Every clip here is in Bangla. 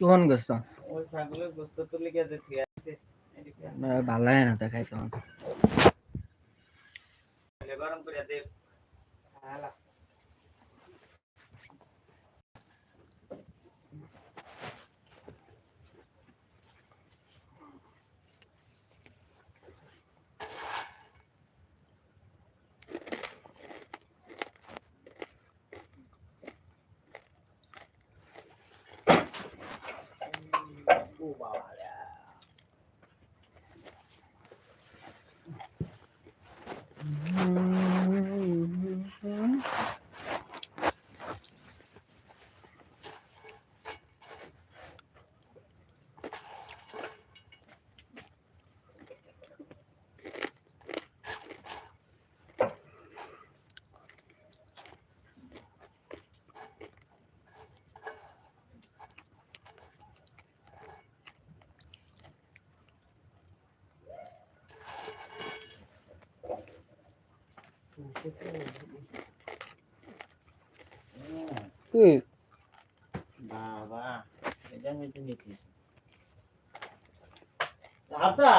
কোন গোস্ত ওই ছাগলের গোস্ত তুলে গেছে ঠিক আছে ভালো হয় না দেখাই তো আনলে গরম করে দে কি বাবা এটা হইতে নিতি আচ্ছা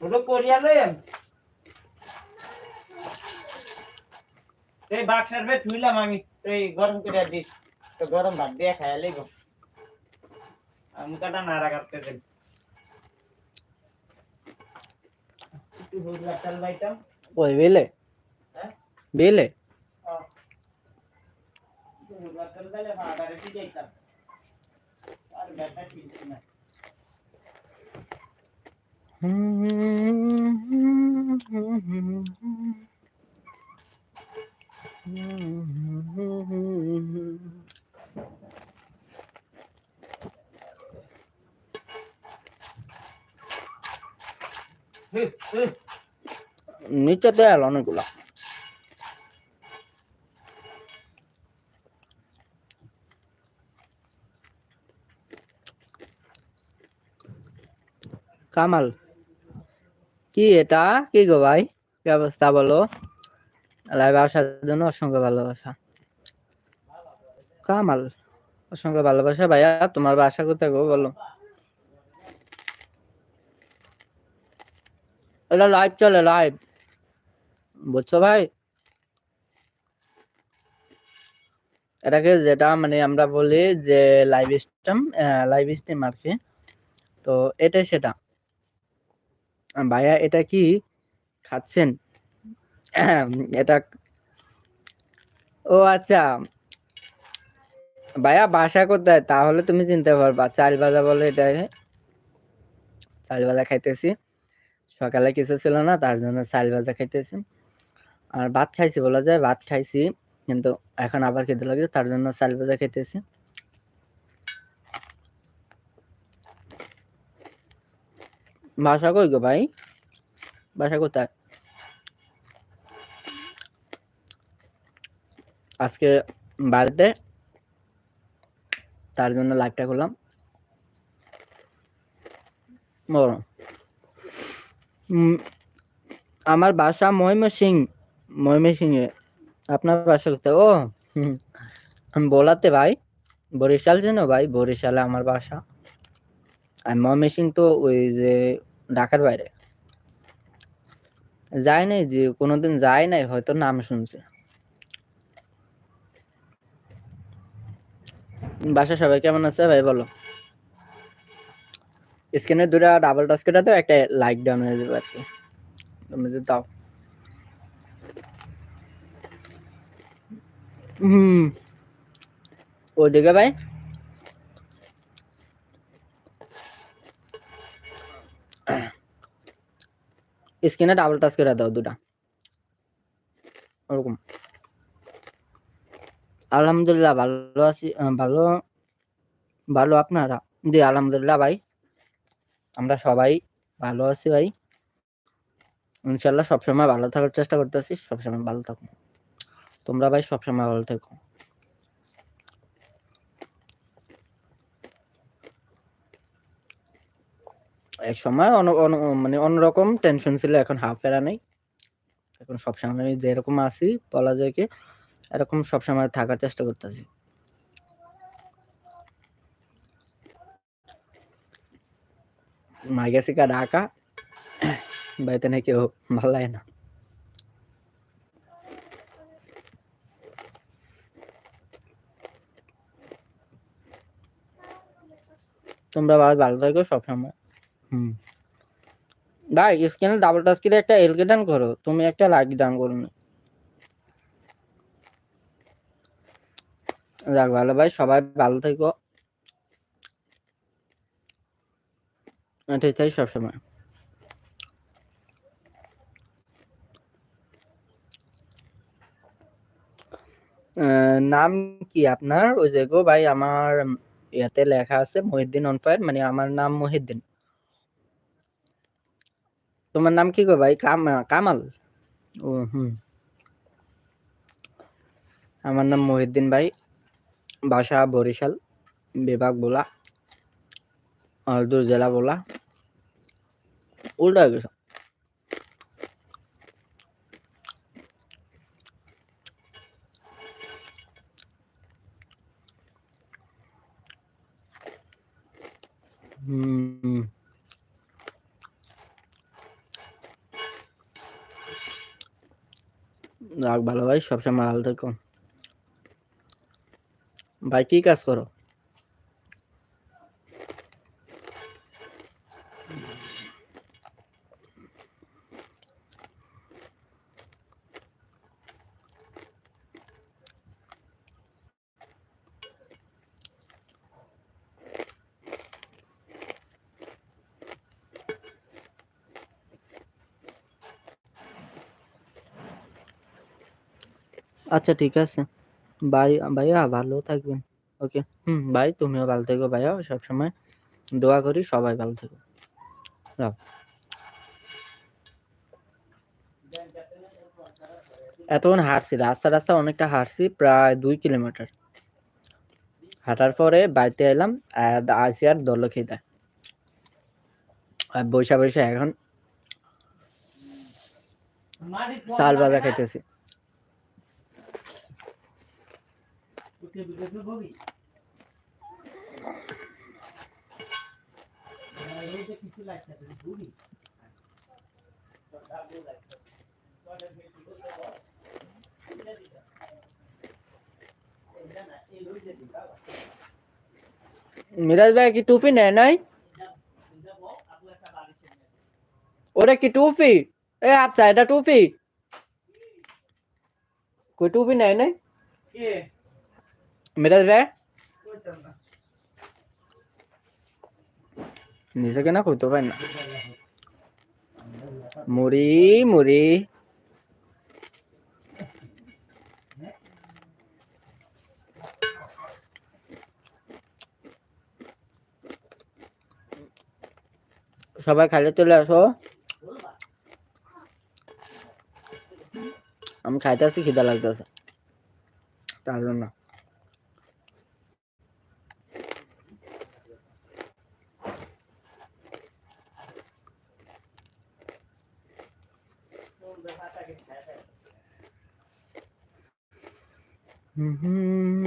ওটা কোরিয়া লইম এই বাক্সার ভে থুইলাম আমি। তুই গরম করে দিস। তো গরম ভাত দিয়ে খাইলে গো আমি কাটা নাড়া কাটতে দিন একটু হুজলা চাল বাইতাম ওই বেলে। হ্যাঁ বেলে একটু হুজলা চাল দিলে ভাগারে ঠিক যাইতাম আর ব্যাটা কিনছি না হুঁ, হুঁ। নিচে দেয়াল অনেকগুলা কামাল। কি এটা? কি গো ভাই? কি অবস্থা বলো? লাইভে আসার জন্য অসংখ্য ভালোবাসা। কামাল, অসংখ্য ভালোবাসা ভাইয়া, তোমার বাসা কোথায় গো বলো? এটা লাইভ চলে লাইভ বুঝছ ভাই? এটাকে যেটা মানে আমরা বলি যে লাইভ স্ট্রিম লাইভ স্ট্রিম আর কি। তো এটাই সেটা। ভাইয়া, এটা কি খাচ্ছেন? এটা ও আচ্ছা। ভাইয়া, বাসা কোথায়? তাহলে তুমি চিনতে পারবা। চাল ভাজা বলে এটাকে। চাল ভাজা খাইতেছি। সকালে কিছু ছিল না, তার জন্য চাল ভাজা খাইতেছি। আর ভাত খাইছি, বলা যায় ভাত খাইছি, কিন্তু এখন আবার খেতে লাগছে, তার জন্য চাল ভাজা খাইতেছি। বাসা কই গো ভাই? বাসা কোথায়? আজকে বাড়িতে? তার জন্য লাইভটা করলাম। আমার বাসা ময়মনসিং ময়মনসিংহে আপনার বাসা কোথায়? ও আমি বলাতে ভাই, বরিশাল যেন ভাই? বরিশালে আমার বাসা। আর ময়মনসিং তো ওই যে ঢাকার বাইরে। যায় নাই যে, কোনোদিন যায় নাই, হয়তো নাম শুনছে। বাসা সবাই কেমন আছে ভাই, বলো? স্ক্রিনে দুটা ডাবল টাচ করে তো একটা লাইক ডাউন হয়ে যাবে আর কি। তুমি যদি দাও। হুম। ওদিকে ভাই? স্ক্রিনে ডাবল টাচ করে দাও দুটা। ওরকম। আলহামদুলিল্লাহ, ভালো আছি ভালো ভালো আপনারা? জি, আলহামদুলিল্লাহ ভাই। আমরা সবাই ভালো আছি ভাই। ইনশাল্লাহ সবসময় ভালো থাকার চেষ্টা করতেছি, সবসময় ভালো থাকো তোমরা ভাই সবসময় ভালো থেকো। এক সময় মানে অন্যরকম টেনশন ছিল, এখন হাফ ফেরা নেই। এখন সবসময় যেরকম আছি, বলা যায় কি, এরকম সবসময় থাকার চেষ্টা করতেছি। মাই গেছে কা ঢাকা, বাড়িতে নাকি ভালো লাগে না। তোমরা ভালো থাকো সবসময় ভাই স্ক্রিনে ডাবল টাচ করে একটা এলকে ডান করো, তুমি একটা লাইক ডান করো যাক, ভালো ভাই, সবাই ভালো থেকো। এটাই চাই সবসময়। নাম কি আপনার? ওই যে গো ভাই, আমার ইয়াতে লেখা আছে মহিউদ্দিন অন ফায়ার মানে আমার নাম মহিউদ্দিন। তোমার নাম কি গো ভাই? কাম কামাল? ও হুম। আমার নাম মহিউদ্দিন ভাই। বাসা বরিশাল বিভাগ বোলা হলদুর জেলা বোলা। উল্টা গেছে। হুম। ভালো ভাই সবসময় ভালো থেকো। ভাই কী কাজ করো? আচ্ছা ঠিক আছে। বাই, ভাইয়া, ভালো থাকবেন। Okay, hmm, bye. তুমিও ভালো থেকো ভাইয়া। সবসময় দোয়া করি, সবাই ভালো থেকো। যাও। এতক্ষণ হাঁটছি, রাস্তা রাস্তা অনেকটা হাঁটছি, প্রায় দুই কিলোমিটার। হাঁটার পরে বাড়িতে এলাম আসি আর দল খেতে। আর বৈশা বৈশা এখন চাল বাজা খাইতেছি। মিরাজ ভাই কি টুপি নেয় নাই ওটা কি টুপি এ আচ্ছা এটা টুপি কই টুপি নেয় নাই মিরাজ ভাই নিজে কেনা কইতে পারেন না মুড়ি মুড়ি সবাই খাইলে চলে আসো আমি খাইতেছি খিদা লাগতেছে তার জন্য Mm-hmm.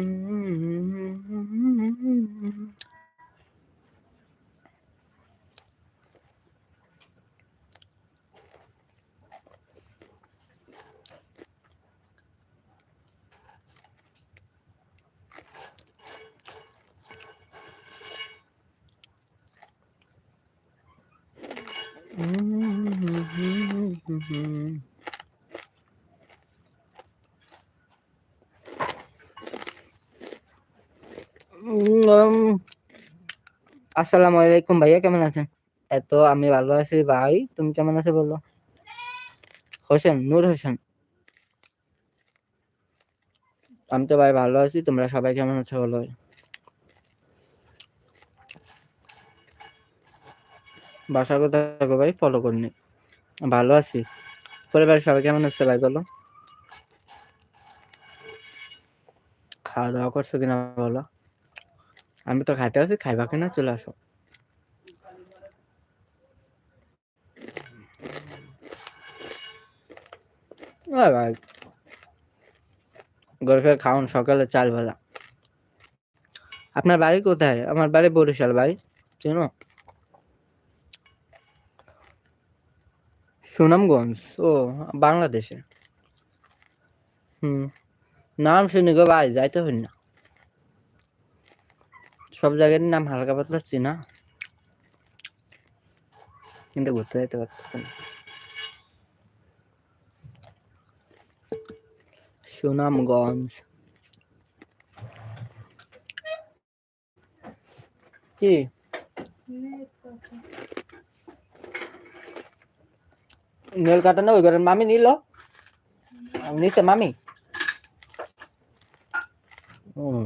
আসসালামু আলাইকুম ভাইয়া, কেমন আছেন? এত আমি ভালো আছি ভাই, তুমি কেমন আছো বলো? হোসেন, নূর হোসেন। আমি তো ভাই ভালো আছি, তোমরা সবাই কেমন আছো বলো? বাসা কোথায় থাকো ভাই ফলো করিনি ভালো আছি। পরিবারের সবাই কেমন আছে ভাই বলো? খাওয়া দাওয়া করছ কিনা বলো? আমি তো খাইতে আছি, খাইবা কিনা চলে আসো। গরফের খাওন সকালে চাল ভাজা। আপনার বাড়ি কোথায়? আমার বাড়ি বরিশাল ভাই, চেনো? সুনামগঞ্জ, ও, বাংলাদেশে। হুম। নাম শুনি গো ভাই, যাইতে হইন না। সব জায়গার নাম হালকা পাতলা চিনা। কিন্তু ঘুরতে যাইতে পারতেছি না। সুনামগঞ্জ। কি? নেল কাটা না ওই ঘরের মামি নিল? নিচে মামি? হুম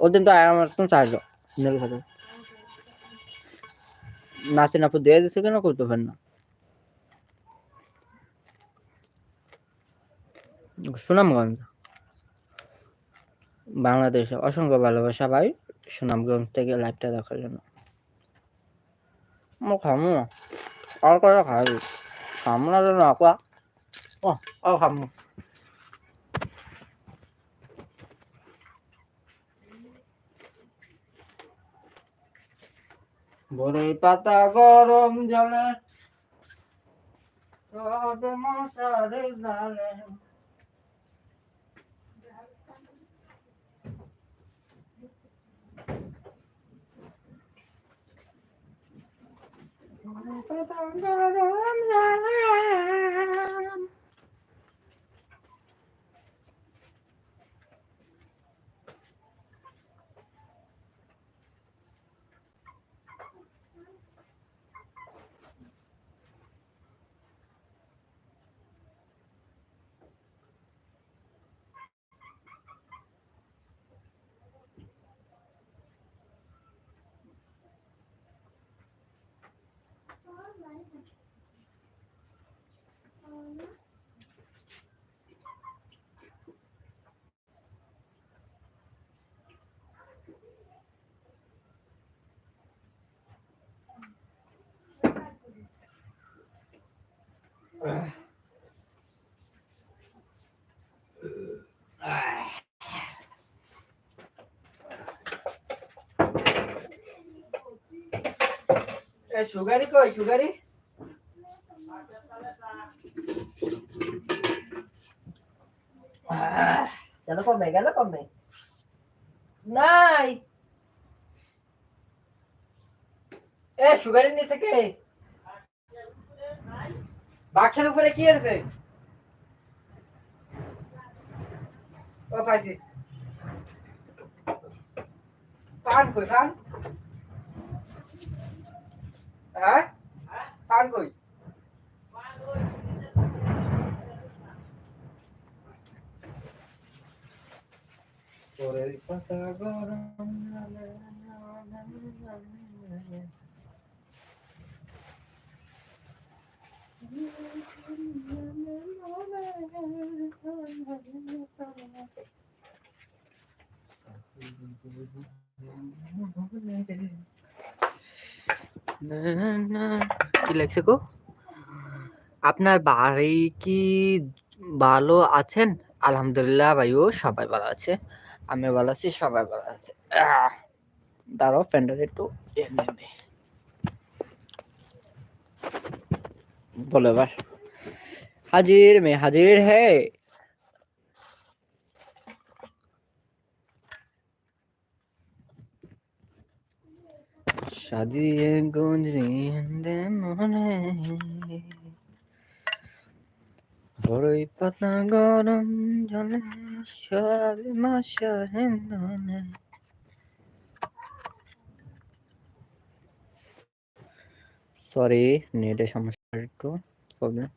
ওদিন তো আমার তো চারশো নেবে হাজার নাসিন আপু দিয়ে দিচ্ছে কেন করতে পারেন না? সুনামগঞ্জ বাংলাদেশে অসংখ্য ভালোবাসা ভাই সুনামগঞ্জ থেকে লাইভটা দেখার জন্য। খামু খামো। আর করে খাবি? খামো না যেন আকুয়া ও আর খামো। বড়ই পাতা গরম জলে সব মশারে জানে বড়ই পাতা গরম জলে এ সুগারি কই সুগারি গেল কমে গেল কমে নাই এ সুগারের নিচে কে বাক্সের উপরে কি আছে ও পাইছি পান কই পান হ্যাঁ পান কই কি লেখছে গো? আপনার বাড়ি কি ভালো আছেন? আলহামদুলিল্লাহ ভাইও সবাই ভালো আছে। আমি ভালো আছি, সবাই ভালো আছে। দাঁড়াও, প্যান্ডেল একটু বলো এবার হাজির মে, হাজির হে। সাজিয়ে গুঞ্জিয়ে মনে। বড়ই পাতা গরম জলে। সরি নেটের সমস্যা একটু প্রবলেম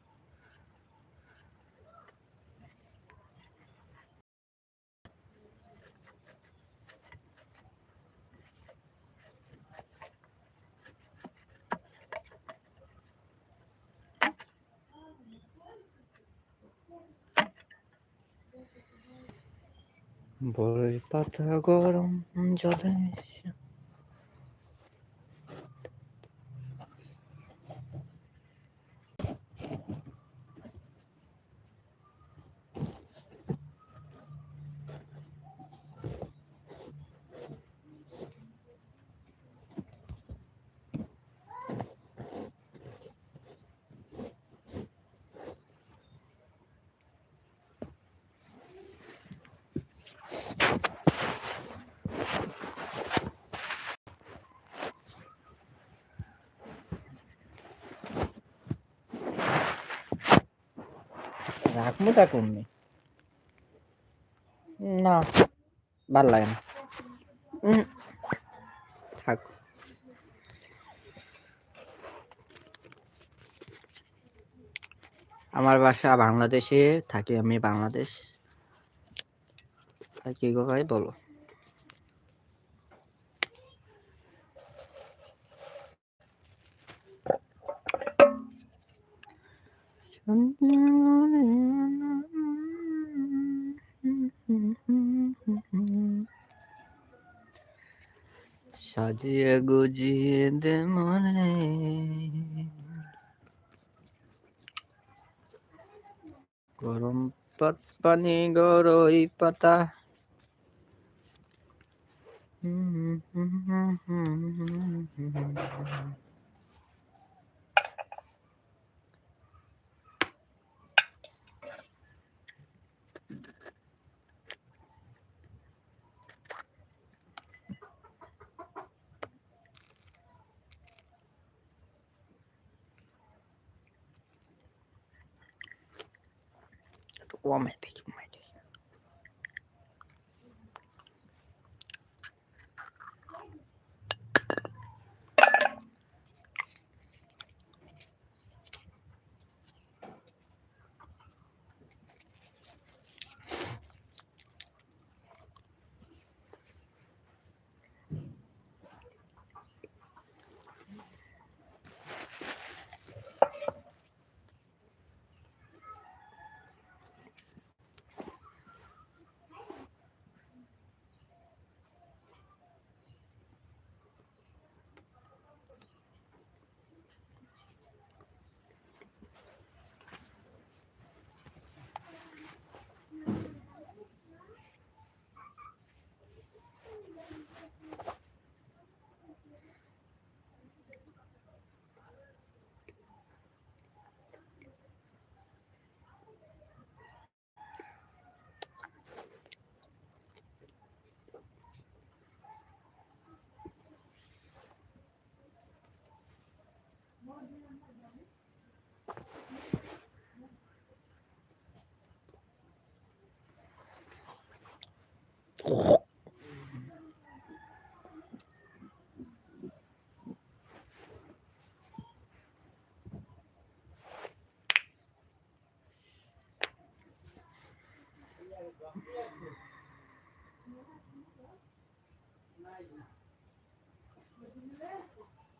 বড়ই পাতা গরম জলে থাকমুটা কমনি না, ভালো লাগে না। থাক। আমার বাসা বাংলাদেশে, থাকি আমি বাংলাদেশ। আর কি গো ভাই, বলো। পাত পানি গরই পাতা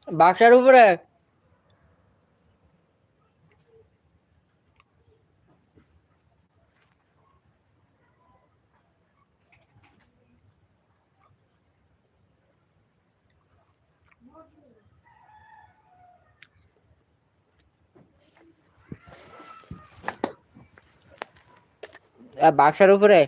বাক্সার উপরে? বাক্সার উপরে?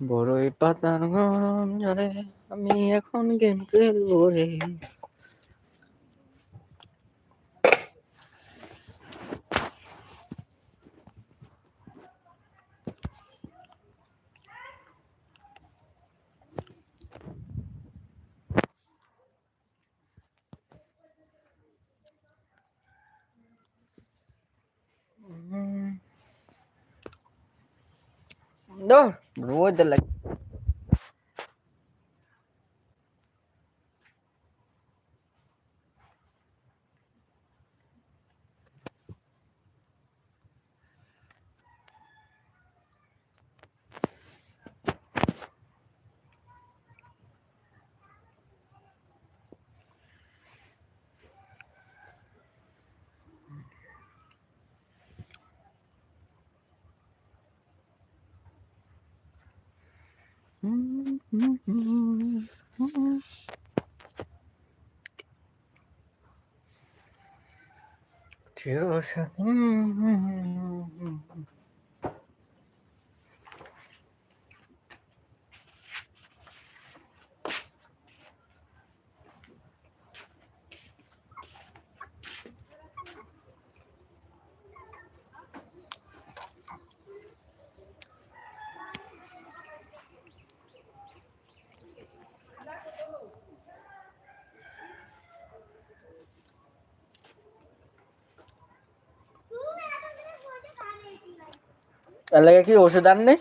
বড়ই পাতার গরম জলে আমি এখন গেম খেলব রে। road asquerosa. Mm, mm, mm. ඇල්ල කි ඕෂ දන්නේ